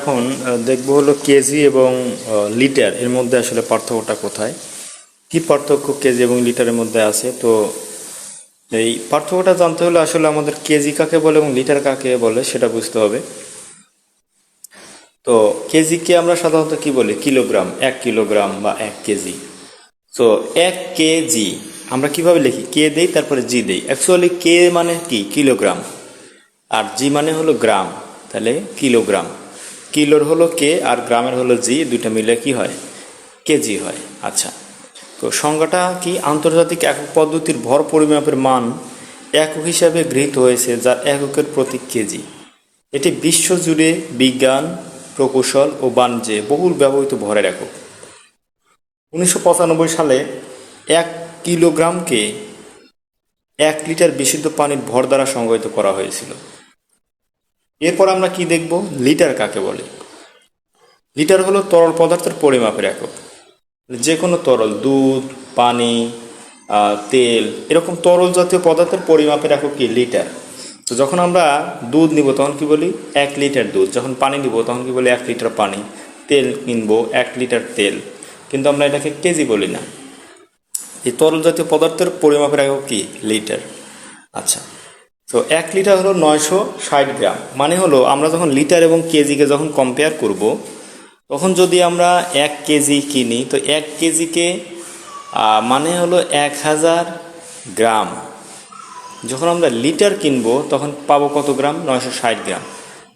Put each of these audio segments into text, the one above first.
এখন দেখব হলো কেজি এবং লিটার, এর মধ্যে আসলে পার্থক্যটা কোথায়? কি পার্থক্য কেজি এবং লিটারের মধ্যে আছে? তো এই পার্থক্যটা জানতে হলে আসলে আমাদের কেজি কাকে বলে এবং লিটার কাকে বলে সেটা বুঝতে হবে। তো কেজিকে আমরা সাধারণত কি বলি? কিলোগ্রাম, এক কিলোগ্রাম বা এক কেজি। তো এক কেজি, আমরা কীভাবে লিখি? কে দেই, তারপরে জি দেই। অ্যাকচুয়ালি কে মানে কি? কিলোগ্রাম। আর জি মানে হলো গ্রাম, তাহলে কিলোগ্রাম। কিলোর হলো কে আর গ্রামের হলো জি, দুইটা মিলে কি হয়? কেজি হয়। আচ্ছা তো সংজ্ঞাটা কি? আন্তর্জাতিক একক পদ্ধতির ভর পরিমাপের মান একক হিসাবে গৃহীত হয়েছে, যার এককের প্রতি কেজি। এটি বিশ্বজুড়ে বিজ্ঞান, প্রকৌশল ও বাণিজ্যে বহুল ব্যবহৃত ভরের একক। উনিশশো পঁচানব্বই সালে এক কিলোগ্রামকে এক লিটার বিশুদ্ধ পানির ভর দ্বারা সংজ্ঞায়িত করা হয়েছিল। এরপর আমরা কি দেখব? লিটার কাকে বলে? লিটার হলো তরল পদার্থের পরিমাপের একক। যে কোনো তরল, দুধ, পানি তেল, এরকম তরল জাতীয় পদার্থের পরিমাপের একক কি? লিটার। তো যখন আমরা দুধ নিব, তখন কি বলি? এক লিটার দুধ। যখন পানি নিব, তখন কি বলি? এক লিটার পানি। তেল কিনবো, এক লিটার তেল। কিন্তু আমরা এটাকে কেজি বলি না। এই তরল জাতীয় পদার্থের পরিমাপের একক কি? লিটার। আচ্ছা। তো এক লিটার হলো নয়শো ষাট গ্রাম। মানে হলো, আমরা যখন লিটার এবং কেজিকে যখন কম্পেয়ার করব, তখন যদি আমরা এক কেজি কিনি, তো এক কেজিকে মানে হলো এক হাজার গ্রাম। যখন আমরা লিটার কিনবো, তখন পাবো কত গ্রাম? নয়শো ষাট গ্রাম।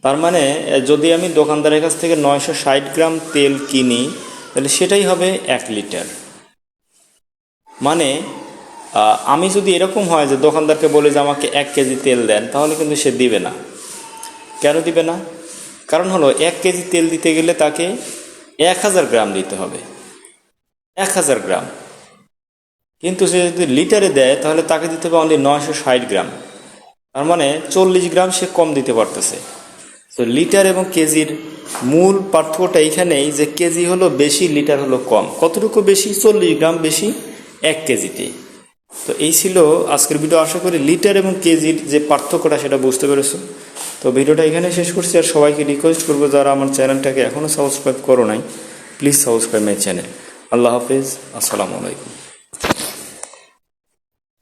তার মানে যদি আমি দোকানদারের কাছ থেকে নয়শো ষাট গ্রাম তেল কিনি, তাহলে সেটাই হবে এক লিটার। মানে আমি যদি এরকম হয় যে দোকানদারকে বলে যে আমাকে এক কেজি তেল দেন, তাহলে কিন্তু সে দিবে না। কেন দিবে না? কারণ হলো, এক কেজি তেল দিতে গেলে তাকে এক হাজার গ্রাম দিতে হবে। এক হাজার গ্রাম। কিন্তু সে যদি লিটারে দেয়, তাহলে তাকে দিতে হবে অনলি নয়শো ষাট গ্রাম। তার মানে চল্লিশ গ্রাম সে কম দিতে পারতেছে। তো লিটার এবং কেজির মূল পার্থক্যটা এইখানেই যে কেজি হলো বেশি, লিটার হলো কম। কতটুকু বেশি? চল্লিশ গ্রাম বেশি এক কেজিতে। তো এই ছিল আজকের ভিডিও আশা করি লিটার এবং কেজির যে পার্থক্যটা সেটা বুঝতে পেরেছ। তো ভিডিওটা এখানে শেষ করছি আর সবাইকে রিকোয়েস্ট করব যারা আমার চ্যানেলটাকে এখনও সাবস্ক্রাইব করো নাই প্লিজ সাবস্ক্রাইব মাই চ্যানেল আল্লাহ হাফিজ, আসসালামু আলাইকুম।